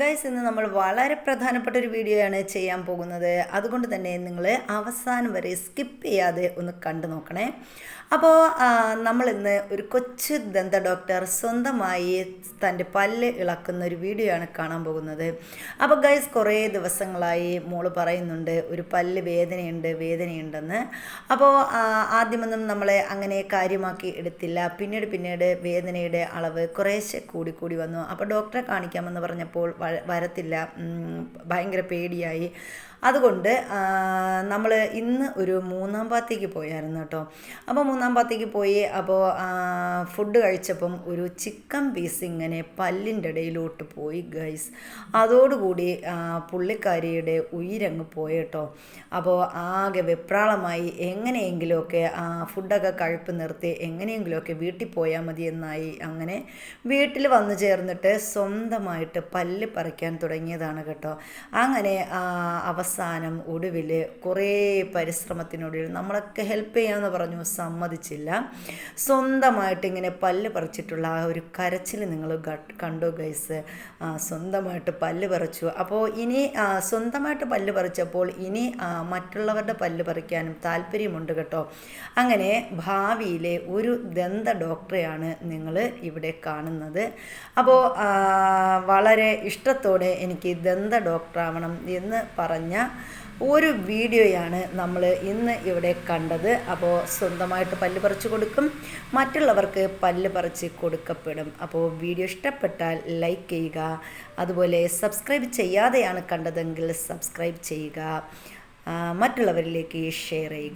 Guys ഇന്ന് നമ്മൾ വളരെ പ്രധാനപ്പെട്ട ഒരു വീഡിയോയാണ് ചെയ്യാൻ പോകുന്നത്. അതുകൊണ്ട് തന്നെ നിങ്ങൾ അവസാനം വരെ സ്കിപ്പ് ചെയ്യാതെ ഒന്ന് കണ്ടു നോക്കണേ. അപ്പോൾ നമ്മൾ ഇന്ന് ഒരു കൊച്ചു ദന്ത ഡോക്ടർ സ്വന്തമായി തന്റെ പല്ല് ഇളക്കുന്ന ഒരു വീഡിയോ ആണ് കാണാൻ പോകുന്നത്. അപ്പോൾ ഗൈസ് കുറേ ദിവസങ്ങളായി മോൾ പറയുന്നുണ്ട് ഒരു പല്ല് വേദനയുണ്ട് വേദനയുണ്ടെന്ന്. അപ്പോൾ ആദ്യമൊന്നും നമ്മളെ അങ്ങനെ കാര്യമാക്കി എടുത്തില്ല. പിന്നീട് പിന്നീട് വേദനയുടെ അളവ് കുറേശ്ശെ കൂടി കൂടി വന്നു. അപ്പോൾ ഡോക്ടറെ കാണിക്കാമെന്ന് പറഞ്ഞപ്പോൾ വരത്തില്ല ഭയങ്കര പേടിയായി. അതുകൊണ്ട് നമ്മൾ ഇന്ന് ഒരു മൂന്നാം പാത്തേക്ക് പോയായിരുന്നു കേട്ടോ. അപ്പോൾ മൂന്നാം പാത്തേക്ക് പോയി അപ്പോൾ ഫുഡ് കഴിച്ചപ്പം ഒരു ചിക്കൻ പീസ് ഇങ്ങനെ പല്ലിന്റെ ഇടയിലോട്ട് പോയി ഗൈസ് അതോടുകൂടി പുള്ളിക്കാരിയുടെ ഉയരങ്ങ് പോയേട്ടോ അപ്പോൾ ആകെ വെപ്രാളമായി. എങ്ങനെയെങ്കിലുമൊക്കെ ഫുഡൊക്കെ കഴിപ്പ് നിർത്തി എങ്ങനെയെങ്കിലുമൊക്കെ വീട്ടിൽ പോയാൽ മതി എന്നായി അങ്ങനെ വീട്ടിൽ വന്നു ചേർന്നിട്ട് സ്വന്തമായിട്ട് പല്ല് പറിക്കാൻ തുടങ്ങിയതാണ് കേട്ടോ. അങ്ങനെ അവസാനം ഒടുവിൽ കുറേ പരിശ്രമത്തിനൊടുവിൽ നമ്മളൊക്കെ ഹെൽപ്പ് ചെയ്യാമെന്ന് പറഞ്ഞു സമ്മതിച്ചില്ല. സ്വന്തമായിട്ട് ഇങ്ങനെ പല്ല് പറിച്ചിട്ടുള്ള ആ ഒരു കരച്ചിൽ നിങ്ങൾ കണ്ടു ഗൈസ് സ്വന്തമായിട്ട് പല്ല് പറിച്ചു. അപ്പോൾ ഇനി സ്വന്തമായിട്ട് പല്ല് പറിച്ചപ്പോൾ ഇനി മറ്റുള്ളവരുടെ പല്ല് പറിക്കാനും താല്പര്യമുണ്ട് കേട്ടോ. അങ്ങനെ ഭാവിയിലെ ഒരു ദന്ത ഡോക്ടറെയാണ് നിങ്ങൾ ഇവിടെ കാണുന്നത്. അപ്പോൾ വളരെ ഇഷ്ടത്തോടെ എനിക്ക് ദന്ത ഡോക്ടറാവണം എന്ന് പറഞ്ഞ ഒരു വീഡിയോയാണ് നമ്മൾ ഇന്ന് ഇവിടെ കണ്ടത്. അപ്പോൾ സ്വന്തമായിട്ട് പല്ല് പറിച്ചു കൊടുക്കും. മറ്റുള്ളവർക്ക് പല്ല് പറിച്ച് കൊടുക്കപ്പെടും. അപ്പോൾ വീഡിയോ ഇഷ്ടപ്പെട്ടാൽ ലൈക്ക് ചെയ്യുക. അതുപോലെ സബ്സ്ക്രൈബ് ചെയ്യാതെയാണ് കണ്ടതെങ്കിൽ സബ്സ്ക്രൈബ് ചെയ്യുക. മറ്റുള്ളവരിലേക്ക് ഷെയർ ചെയ്യുക.